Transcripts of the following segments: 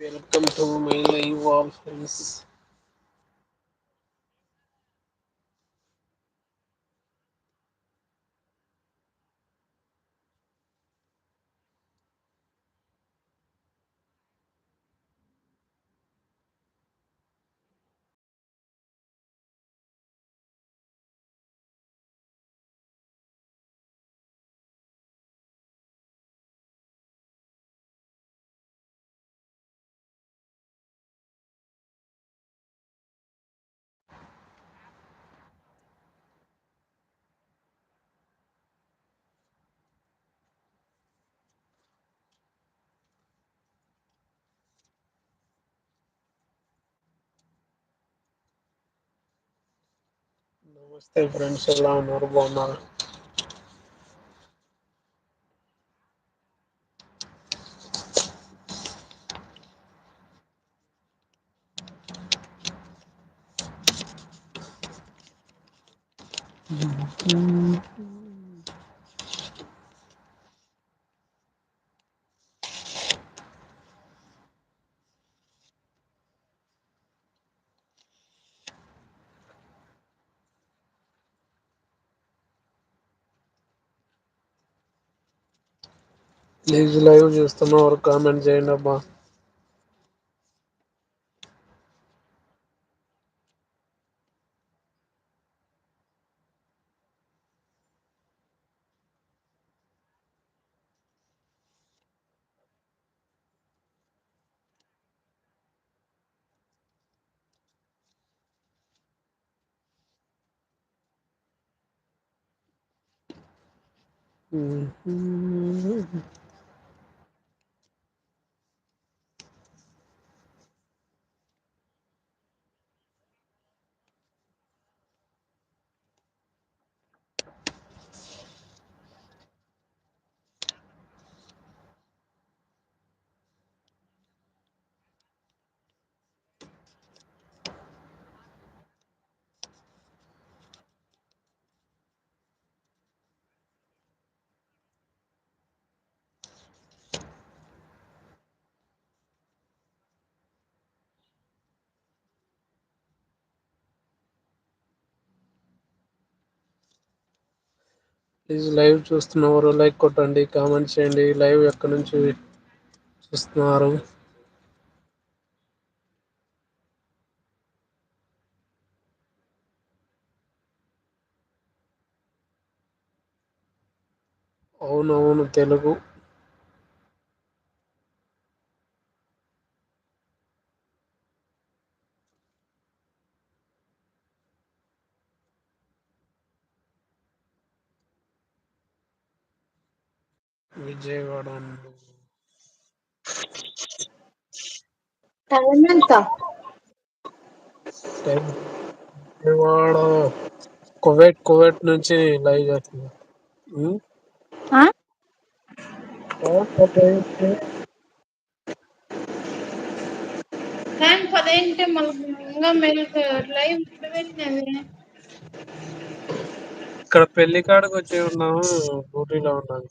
Welcome to my live all friends నమస్తే friends ఎలా ఉన్నారు బాగున్నారు Please live చూస్తున్న వారు కామెంట్ చేయండి అబ్బా. ప్లీజ్ లైవ్ చూస్తున్నవారు లైక్ కొట్టండి కామెంట్ చేయండి. లైవ్ ఎక్కడి నుంచి చూస్తున్నారు? అవునవును తెలుగు. విజయవాడ. టైం ఎంత? విజయవాడ కువైట్ కువైట్ నుంచి లైవ్ ఆ? టైం పదేంటి. మళ్ళీ ఇంకా మెల్క్ లైవ్ పెట్టినది ఇక్కడ పెళ్ళి కాడకు వచ్చి ఉన్నాము డ్యూటీలో ఉన్నాం.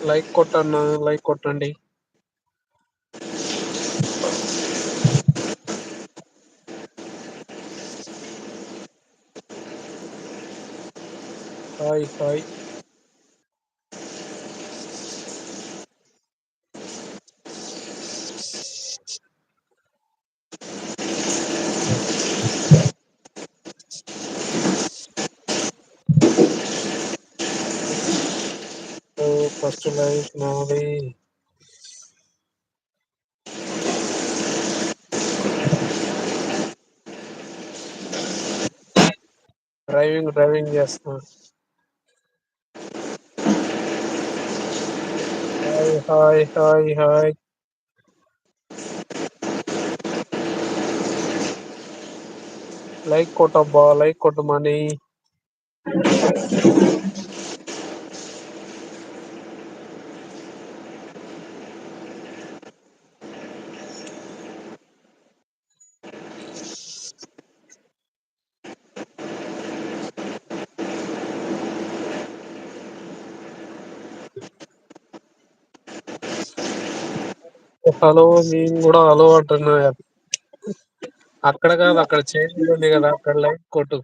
లైక్ కొట్టన్నా లైక్ కొట్టండి. హాయ్ హాయ్ ఫస్ట్ లైక్ నాది డ్రైవింగ్ డ్రైవింగ్ చేస్తున్నా hi hi hi hi like కొట్టబ్బా like కొట్టమని హలో మేము కూడా హలో అంటున్నా అక్కడ కాదు అక్కడ చేంజ్ ఉంది కదా అక్కడ లైట్ కొట్టు.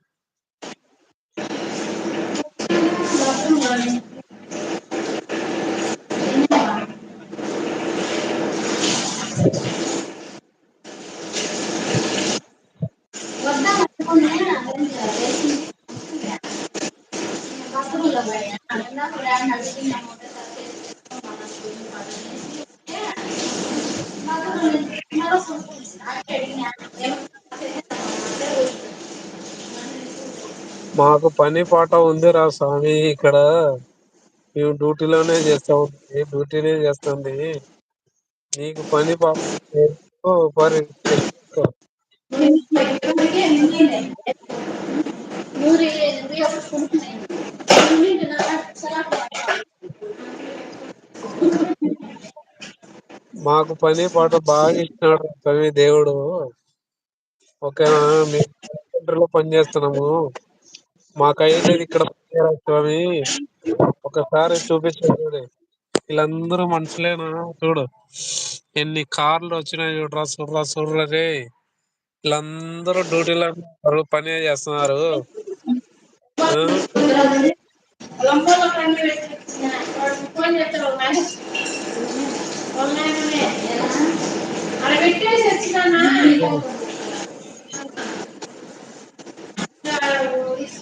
మాకు పని పాట ఉంది రా స్వామి. ఇక్కడ మేము డ్యూటీలోనే చేస్తాం. డ్యూటీనే చేస్తుంది నీకు పని పాట మాకు పని పాట బాగా ఇచ్చినాడు స్వామి దేవుడు. ఓకేనా? మేము పని చేస్తున్నాము మాకైతే ఇక్కడ స్వామి? ఒకసారి చూపించండి వీళ్ళందరూ మనుషులేనా? చూడు. ఎన్ని కార్లు వచ్చినాయి చూడరా చూడరా చూడరా రే వీళ్ళందరూ డ్యూటీలో పని చేస్తున్నారు.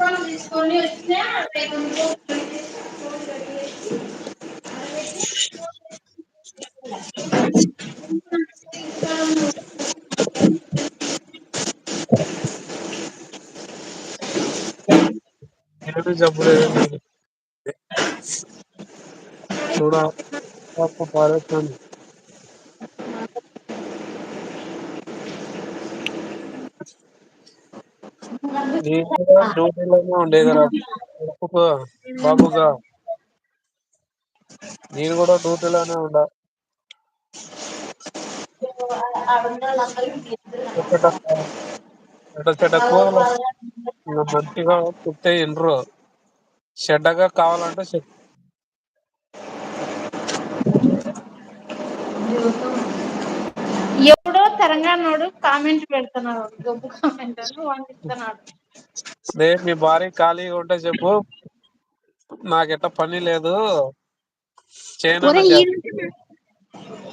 ఆ తీసుకొని వచ్చిన ఏమి జబ్బులేదు నీకు చూడ పారేస్తాంది డ్యూటీలోనే ఉండేదిరా. బాబుగా. నేను కూడా డ్యూటీలోనే ఉండా. మంచిగా చెప్తే ఇండ్రు చెడ్డగా కావాలంటే చెప్ ఎవడో తెలంగాణోడు కామెంట్ పెడుతున్నాడు. గొప్ప కామెంట్ అని వానికి మీ భార్య ఖాళీగా ఉంటే చెప్పు. నాకెట్ట పని లేదు.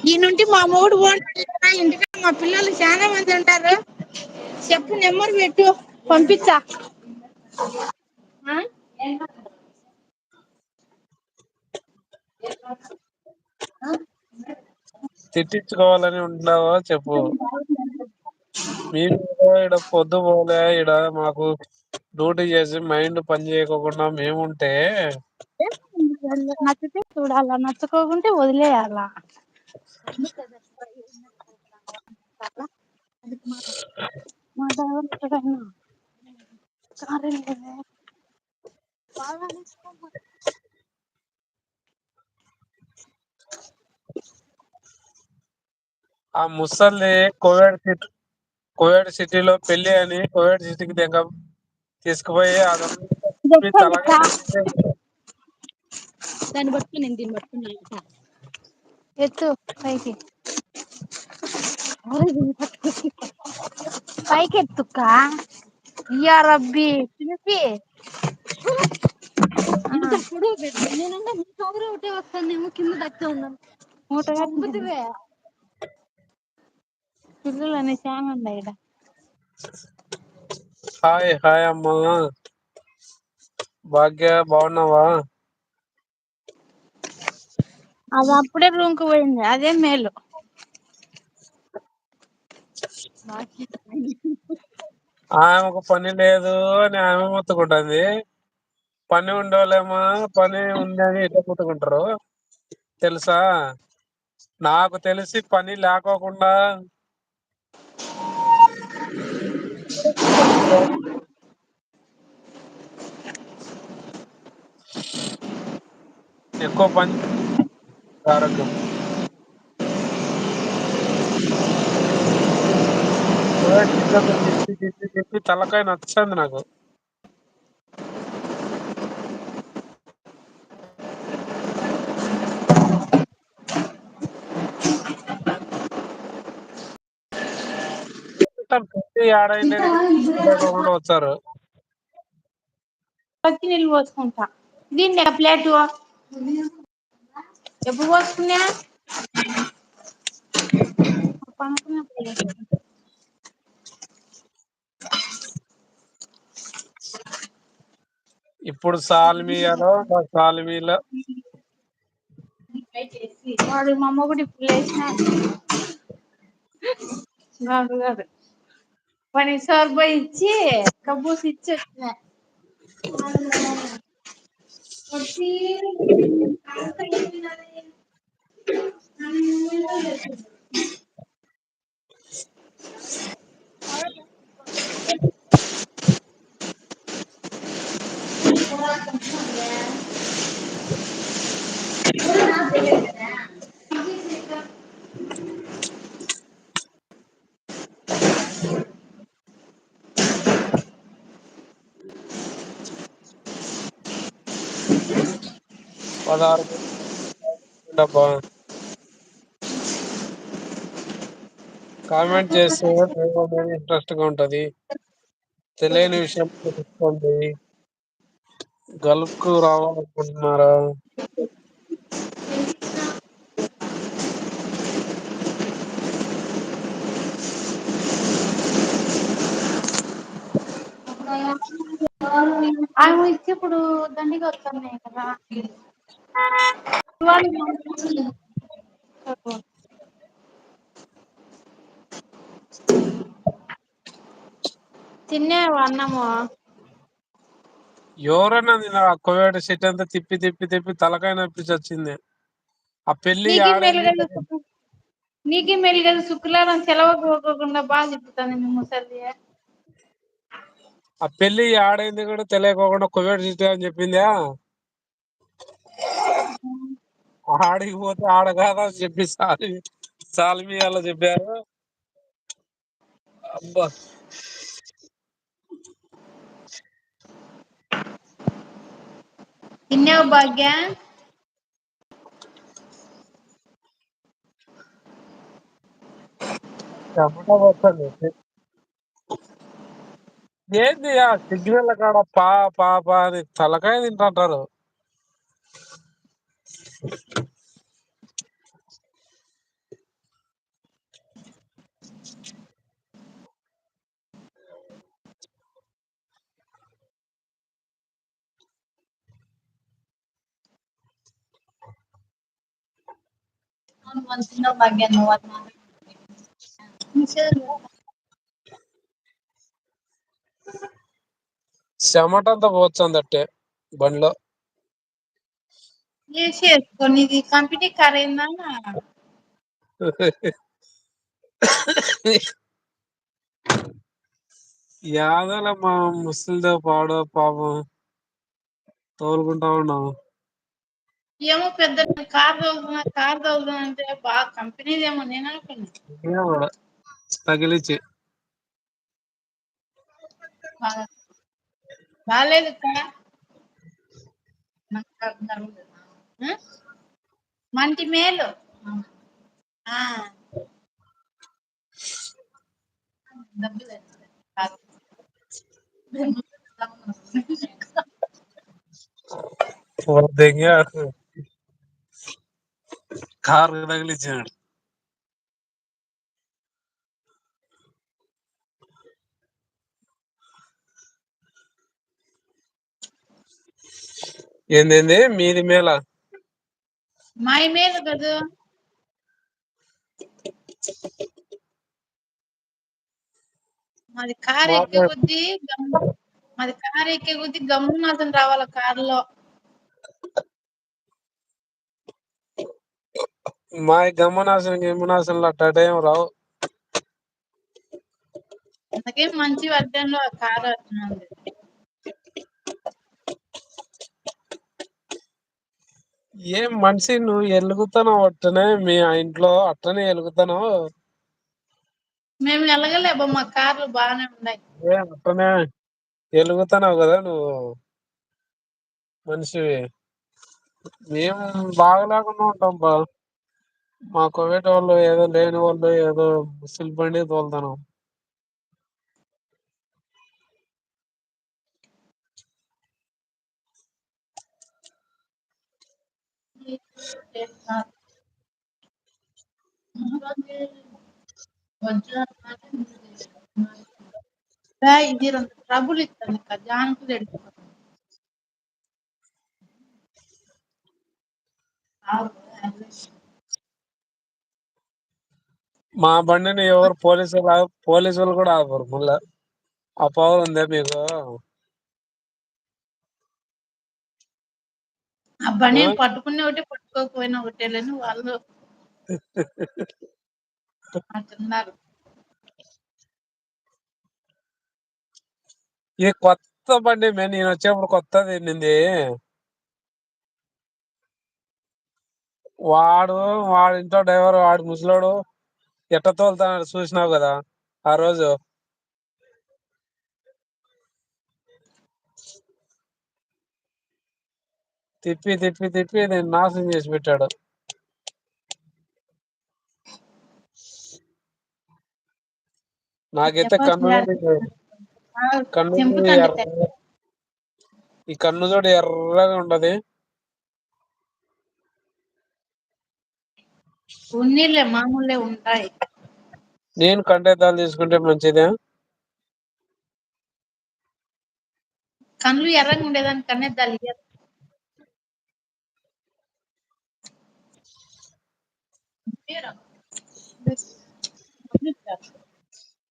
ఈ నుండి మా మూడు ఇంటిక మా పిల్లలు చాలా మంది ఉంటారు. చెప్పు నెంబర్ పెట్టు. పంపిస్తా. ఆ? తిట్టించుకోవాలని ఉండావా చెప్పు. మీరు ఇడ పొద్దు పోలే ఇడ మాకు డ్యూటీ చేసి మైండ్ పని చేయకోకుండా మేముంటే నచ్చితే చూడాలా నచ్చకోకుంటే వదిలేయాల. ఆ ముసల్ది కోవిడ్ సిట్ కోవిడ్ సిటీలో పెళ్ళి అని కోవిడ్ సిటీకి దెంగ తీసుకుపోయి దాన్ని పట్టుకో నేను దీన్ని పట్టుకున్నా ఎత్తు పైకి. పైకెత్తుక్క యా రబ్బి చిన్నప్పి నేనంటే ఒకటే వస్తానేమో కింద దక్క ఉన్నాను. పిల్లలని చానా ఉన్నాయి హాయ్ హాయ్ అమ్మా. భాగ్య బాగున్నావా? అది అప్పుడే రూమ్కు పోయింది. అదే మేలు. ఆమెకు పని. లేదు అని ఆమె మొత్తుకుంటుంది. పని ఉండోలేమో? పని ఉంది అని ఎట్లా మొత్తుకుంటారు. తెలుసా? నాకు తెలిసి పని లేకోకుండా ఎక్కువ పని. ఆరోగ్యం. చెప్పి చెప్పి చెప్పి తలకాయ నచ్చింది నాకు. ఏడైంది తెలియకుండా వచ్చారు. పచ్చి నీళ్ళు పోసుకుంటా. దీన్నే ప్లేటు ఎప్పుడు పోసుకున్నా? ఇప్పుడు సాల్మియాలో మా సాల్మీలో. వాడు మా మొగుడు ఇప్పుడు లేచినాడు గాదు గాదు వానికి సోర్ పోయిచ్చి కబ్బూస్ ఇచ్చి వచ్చిన వచ్చి పదహారు డబ్బా. కామెంట్ చేస్తే ఇంట్రెస్ట్గా ఉంటది. తెలియని విషయం తెలుసుకోండి గల్ఫ్కు రావాలనుకుంటున్నారా ఇప్పుడు దండిగా వస్తున్నాయి కదా. తిన్నావా అన్నము? ఎవరన్నా తిన్నారా? కోవిడ్ సెట్ అంతా తిప్పి తిప్పి తిప్పి తలకాయ నొప్పి చచ్చింది. ఆ పెళ్ళి నీకే మేలు కదా శుక్రవారం సెలవు పోకోకుండా బాగా తిప్పుతాంది మీ ముసల్ది ఆ పెళ్ళి ఆడైంది కూడా తెలియకోకుండా కోవిడ్ చిట్టి అని చెప్పిందా? ఆడికి పోతే ఆడ కాదని చెప్పి సాలి సాల్మియాలో చెప్పారు. అబ్బా. తిన్నావా భాగ్య? ఏంది ఆ సిగ్నల్ కాడ పా పా పా అని తలకాయ తింటుంటారు తిన్నావా భాగ్య నువ్వు అన్నం చెమటంతా పోతుంది బండిలో. ఏసి వేసుకో నీది కంపెనీ కార్ అన్న యాదోలే మా ముసలిదో పాడో పాపం తోలుకుంటా ఉన్నాము ఏమో పెద్ద కార్ తోలుతున్నా కార్ తోలుతున్నా అంటే బాగా కంపెనీది ఏమో నేను అనుకున్నా తగిలించి బాగా బాలేదు కా మంటి మేలు. ఆ. దెంగాడు కారు తగిలించాడు. ఏందేంది మీది మేలా? మాయి మేలు కదూ. మాది కారు ఎక్కే కొద్దీ మాది కారు ఎక్కే కొద్దీ గమ్మున అతను రావాల కారు లో మాయి గమనాశనం గిమనాశనలు అట్టాంటివి ఏం రావు. అందుకే మంచి వర్జన్లో ఆ కారు వస్తుంది ఏం మనిషి నువ్వు ఎలుగుతానవు అట్టనే మీ ఆ ఇంట్లో అట్టనే ఎలుగుతానవు మేము మా కార్లు బాగానే ఉన్నాయి. ఏ అట్టనే ఎలుగుతున్నావు కదా నువ్వు మనిషివి మేము బాగలేకుండా ఉంటాం బా. మా కువేట్ వాళ్ళు ఏదో లేని వాళ్ళు ఏదో ముసిల్ బండి తోలుతున్నాం. మా బండిని ఎవరు పోలీసులు ఆ పోలీసులు కూడా ఆపరు. మళ్ళా ఆ పవర్ ఉందే మీకు? అబ్బా? నేను పట్టుకునే ఒకటి పట్టుకోకపోయినా ఒకటేలని వాళ్ళు. అంటున్నారు ఈ కొత్త బండి మే నేను వచ్చేప్పుడు కొత్తది ఎన్నింది వాడు వాడి ఇంట్లో డ్రైవర్ వాడు ముసలోడు ఎట్ట తోలుతున్నాడో చూసినావు కదా ఆ రోజు. తిప్పి తిప్పి తిప్పి నేను నాశనం చేసి పెట్టాడు. నాకైతే కన్ను కన్ను ఎర్ర ఈ కన్ను చూడు ఎర్రగా ఉండది ఉన్నీలే మామూలే ఉంటాయి. నేను కంటేద్దాలు తీసుకుంటే మంచిదా. కళ్ళు ఎర్రగా ఉండేదానికి కన్నద్దాలు ఇయ్యరు.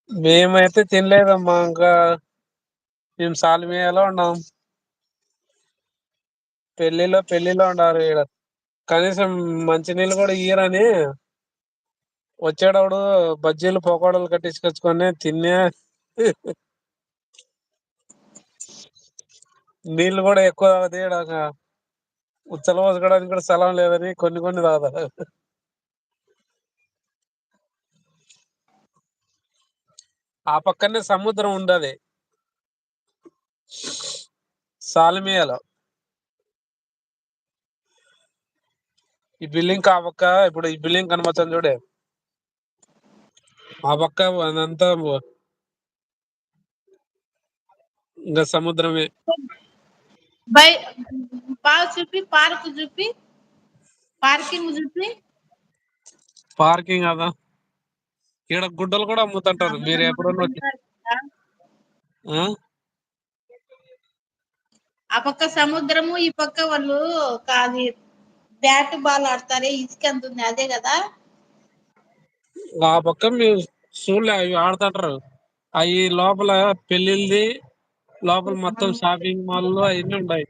మేమైతే తినలేదమ్మా ఇంకా మేము సాల్మియాలో ఉన్నాం. పెళ్ళిలో పెళ్ళిలో ఉండారు ఈడ. కనీసం మంచినీళ్ళు కూడా ఇయ్యరని వచ్చేటప్పుడు బజ్జీలు పకోడలు కట్టించుకొచ్చుకొని తినే నీళ్ళు కూడా ఎక్కువ తేడాక ఉచ్చలు పోసుకోడానికి కూడా స్థలం లేదని కొన్ని కొన్ని తాగుతారు. ఆ పక్కనే సముద్రం ఉండది. సాల్మియాలో. ఈ బిల్డింగ్ కా పక్క ఇప్పుడు ఈ బిల్డింగ్ కనబచ్చాను చూడే. ఆ పక్క అదంతా ఇంకా సముద్రమే. పావు చూపి పార్క్ చూపి పార్కింగ్ చూపి. పార్కింగ్ అదా? ఈడ గుడ్డలు కూడా అమ్ముతుంటారు. మీరు ఎప్పుడన్నా వచ్చి ఆ? పక్క సముద్రము ఈ పక్క వాళ్ళు కాది బ్యాట్ బాల్ ఆడతారే ఇసుక ఎంత ఉంది అదే కదా. ఆ పక్క మీరు చూడలే అవి ఆడుతుంటారు. అవి లోపల పెళ్ళిళ్ది లోపల మొత్తం షాపింగ్ మాల్ అవన్నీ ఉన్నాయి.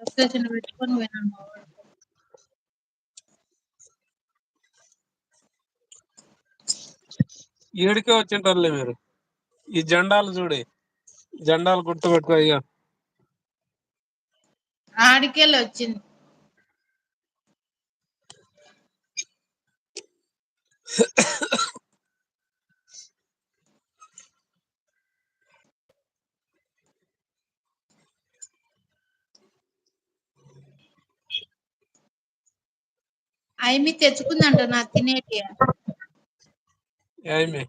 లొకేషన్ పెట్టుకొని పోయినాను. ఈడికే వచ్చింటారులే మీరు. ఈ జెండాలు చూడి జెండాలు గుర్తు పెట్టుకో అయ్యా ఆడికెళ్ళి వచ్చింది. అయిమి తెచ్చుకుందంట నా తినేటి. ఏమి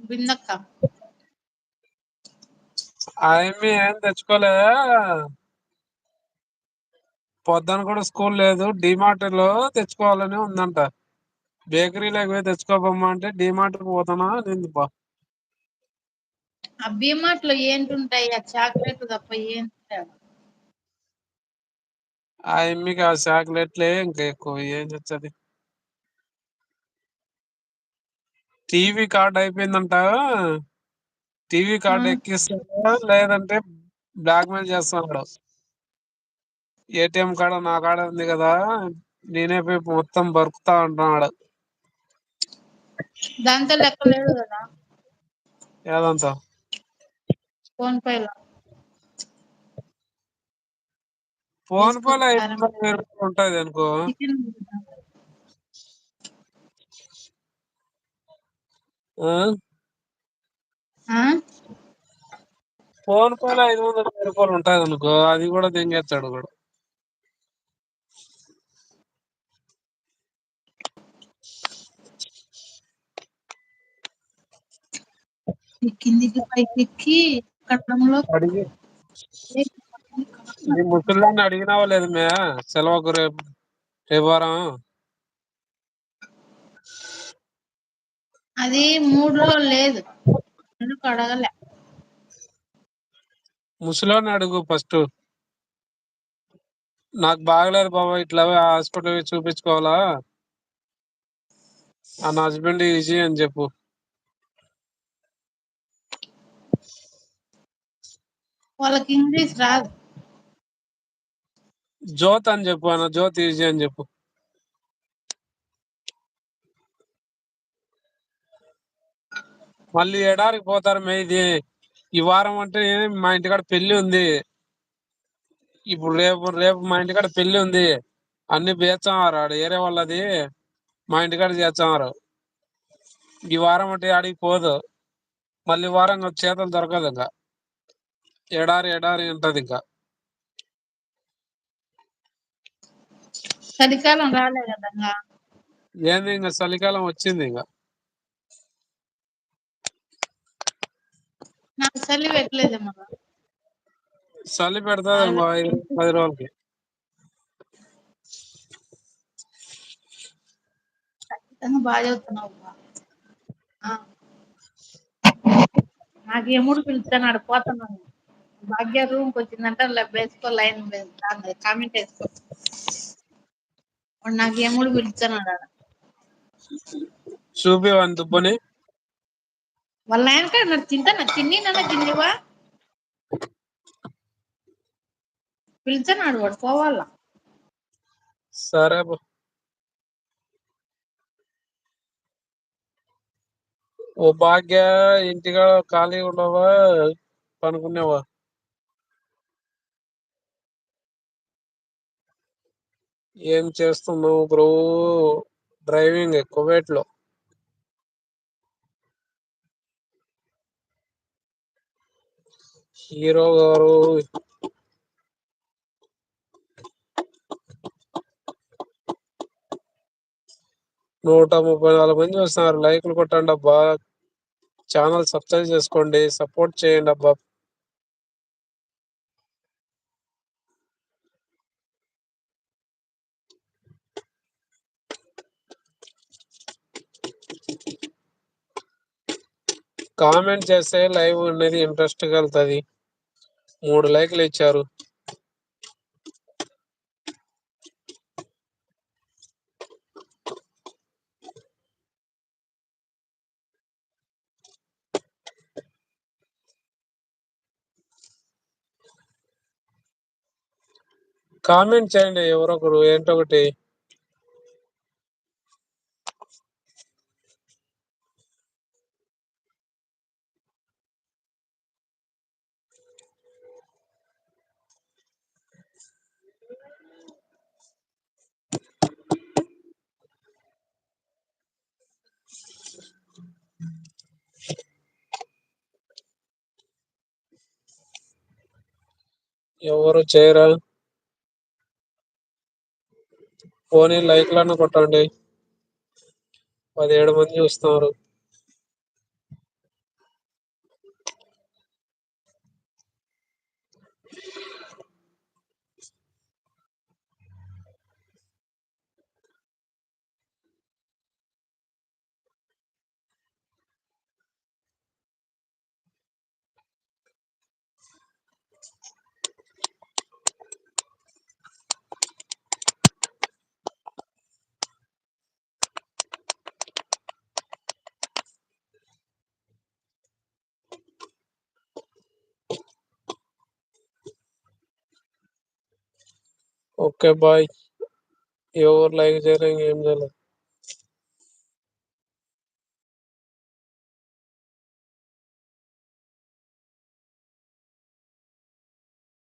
బిందక్క ఆయమ్మి ఏం తెచ్చుకోలే పొద్దున కూడా స్కూల్ లేదు. డిమార్ట్లో తెచ్చుకోవాలని ఉందంట. బేకరీలోకి పోయి తెచ్చుకోబమ్మా అంటే డిమార్ట్కు పోతానా అనింది బా ఆ బీమార్ట్లో ఏంటుంటాయి ఆ చాక్లెట్ తప్ప ఏం ఆ ఎమ్మికి ఆ చాక్లెట్లే ఇంకా ఎక్కువ ఏం తెచ్చది టీవీ కార్డ్ అయిపోయిందంట టీవీ కార్డు ఎక్కిస్తా లేదంటే బ్లాక్ మెయిల్ చేస్తున్నాడు ఏటిఎం కాడ నా కాడే ఉంది కదా నేనే పోయి మొత్తం బరుకుతా అంటున్నాడు. దాంతో లెక్కలేదు కదా. ఏదంతా? ఫోన్ పే లో ఫోన్ వేసుకో పే లో ఐదు కారం వందల వరకు ఉంటది అనుకో ఫోన్ పే లో ఐదు వందల రూపాయలు ఉంటాది అనుకో అది కూడా దెంగేచ్చాడు వాడు. ఈ కిందికి పైకి ఎక్కి కట్టడంలో నీ ముసలిదాన్ని అడిగినావా లేదు మే? సెలవుకు రేపు రేపు వారం? అది మూడులో లేదు. ఎందుకు అడగలే? ముసలోని అడుగు ఫస్ట్. నాకు బాగలేదు బాబా ఇట్లా హాస్పిటల్ చూపించుకోవాలా? ఆ నా హస్బెండ్ ఈజీ అని చెప్పు. వాళ్ళకి ఇంగ్లీష్ రాదు. జ్యోత్ అని చెప్పు అన్న జ్యోత్ ఈజీ అని చెప్పు. మళ్ళీ ఎడారికి పోతారు మే ఇది ఈ వారం అంటే మా ఇంటికాడ పెళ్ళి ఉంది. ఇప్పుడు రేపు రేపు మా ఇంటికాడ పెళ్ళి ఉంది. అన్ని బేర్చామారు ఆడ ఏరే వాళ్ళది మా ఇంటికాడ చేర్చామారు ఈ వారం అంటే ఆడికి పోదు. మళ్ళీ వారం చేతలు దొరకదు ఇంకా. ఎడారి ఎడారి ఉంటది ఇంకా. చలికాలం రాలే కదా. ఏంది ఇంకా చలికాలం వచ్చింది ఇంకా నాకు చలి పెట్టలేదేమో చలి పెడతాది పది రోజులకి. ఖచ్చితంగా బాగా చదువుతున్నావు. నాకు ఎముడు పిలుస్తున్నాడు పోతున్నాను భాగ్య రూమ్కి వచ్చిందంట వేసుకో లైన్ కామెంట్ వేసుకో. వాడు నాకు ఎముడు పిలుస్తున్నాడు ఆడ దుబ్బని. వాళ్ళ నాయనకాడ నాకు తింటాను? తిని నన్న తిండివా పిలుస్తున్నాడు వాడు పోవాలా? సరే బా. ఓ భాగ్య ఇంటిగా ఖాళీ ఉండవా? పనుకునేవా? ఏం చేస్తున్నావు బ్రో? డ్రైవింగ్ కువైట్లో హీరో గారు నూట ముప్పై నాలుగు మంది వస్తున్నారు. లైక్లు కొట్టండి అబ్బా. ఛానల్ సబ్స్క్రైబ్ చేసుకోండి. సపోర్ట్ చేయండి అబ్బా. కామెంట్ చేస్తే లైవ్ అనేది ఇంట్రెస్ట్గా మూడు లైక్లు ఇచ్చారు. కామెంట్ చేయండి ఎవరో ఒకరు ఏంటో ఒకటి. ఎవరు చేయరా? పోనీ లైక్లను కొట్టండి. పదిహేడు మంది చూస్తున్నారు. Okay bye. ఎవరు లైక్ చేయలేదు ఏం చేయలేదు